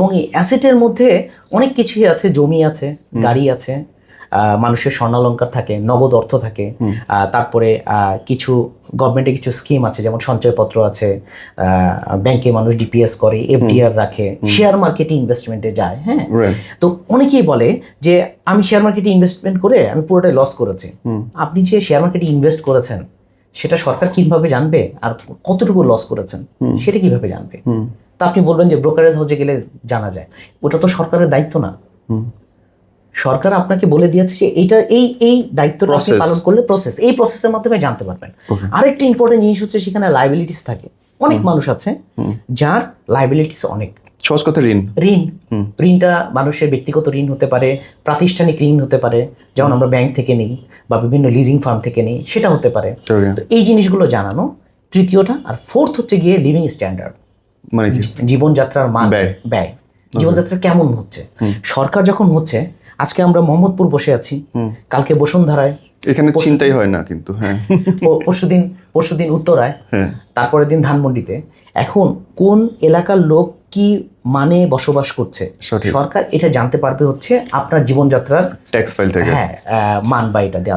এবং এই অ্যাসেটের মধ্যে অনেক কিছুই আছে জমি আছে গাড়ি আছে মানুষের স্বর্ণালঙ্কার থাকে নগদ অর্থ থাকে তারপরে কিছু গভর্নমেন্টের কিছু স্কিম আছে যেমন সঞ্চয়পত্র আছে ব্যাংকে মানুষ ডিপিএস করে এফডিআর রাখে শেয়ার মার্কেটে ইনভেস্টমেন্টে যায় হ্যাঁ? তো অনেকেই বলে যে আমি শেয়ার মার্কেটে ইনভেস্টমেন্ট করে আমি পুরোটাই লস করেছি। আপনি যে শেয়ার মার্কেটে ইনভেস্ট করেছেন সেটা সরকার কীভাবে জানবে? আর কতটুকু লস করেছেন? সেটা কীভাবে জানবে? তা আপনি বলবেন যে ব্রোকারেজ হাউসে গেলে জানা যায়। ওটা তো সরকারের দায়িত্ব না। সরকার আপনাকে বলে দিয়েছে যে এইটার এই এই দায়িত্ব পালন করলে প্রসেস এই প্রসেসের মাধ্যমে জানতে পারবেন। আরেকটা ইম্পর্টেন্ট জিনিস হচ্ছে সেখানে লাইবিলিটিস থাকে। অনেক মানুষ আছে যার লাইবিলিটিস অনেক। সহজ কথা ঋণ। ঋণ। ঋণটা মানুষের ব্যক্তিগত ঋণ হতে পারে প্রাতিষ্ঠানিক ঋণ হতে পারে। যেমন আমরা ব্যাংক থেকে নিই বা বিভিন্ন লিজিং ফার্ম থেকে নিই সেটা হতে পারে। তো এই জিনিসগুলো জানানো। তৃতীয়টা আর ফোর্থ হচ্ছে গিয়ে লিভিং স্ট্যান্ডার্ড মানে জীবনযাত্রার মান ব্যয়। জীবনযাত্রা কেমন হচ্ছে? সরকার যখন হচ্ছে আজকে আমরা মোহাম্মদপুর বসে আছি কালকে বসুন্ধরায় এখানে চিন্তাই হয় না কিন্তু হ্যাঁ। পরশুদিন পরশুদিন উত্তরায় হ্যাঁ। তারপরের দিন ধানমন্ডিতে। এখন কোন এলাকার লোক কি মানে বসবাস করছে? সরকার এটা জানতে পারবে হচ্ছে আপনার জীবনযাত্রার ট্যাক্স ফাইল থেকে। হ্যাঁ মান বা এটা দেওয়া